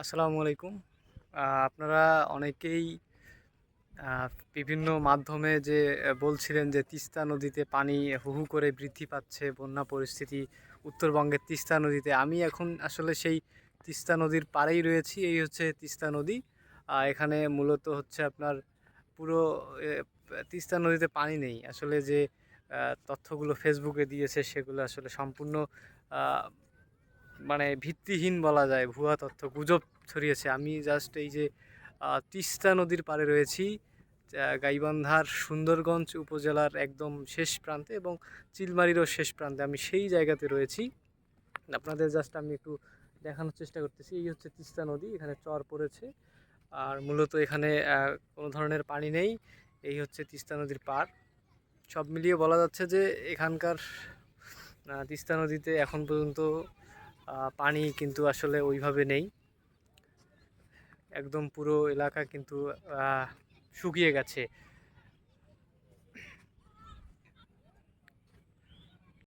আসসালামু আলাইকুম। আপনারা অনেকেই বিভিন্ন মাধ্যমে যে বলছিলেন যে তিস্তা নদীতে পানি হু হু করে বৃদ্ধি পাচ্ছে, বন্যা পরিস্থিতি উত্তরবঙ্গের তিস্তা নদীতে। আমি এখন আসলে সেই তিস্তা নদীর পাড়েই রয়েছি, এই হচ্ছে তিস্তা নদী। এখানে মূলত হচ্ছে আপনার পুরো তিস্তা নদীতে পানি নেই। আসলে যে তথ্যগুলো ফেসবুকে দিয়েছে, সেগুলো আসলে সম্পূর্ণ মানে ভিত্তিহীন বলা যায়, ভুয়া তথ্য গুজব ছড়িয়েছে। আমি জাস্ট এই যে তিস্তা নদীর পাড়ে রয়েছি গাইবান্ধার সুন্দরগঞ্জ উপজেলার একদম শেষ প্রান্তে এবং চিলমারিরও শেষ প্রান্তে আমি সেই জায়গাতে রয়েছি। আপনাদের জাস্ট আমি একটু দেখানোর চেষ্টা করতেছি। এই হচ্ছে তিস্তা নদী, এখানে চর পড়েছে। আর মূলত এখানে কোনো ধরনের পানি নেই। এই হচ্ছে তিস্তা নদীর পাড়। সব মিলিয়ে বলা যাচ্ছে যে, এখানকার তিস্তা নদীতে এখন পর্যন্ত পানি কিন্তু আসলে ওইভাবে নেই। একদম পুরো এলাকা কিন্তু শুকিয়ে গেছে।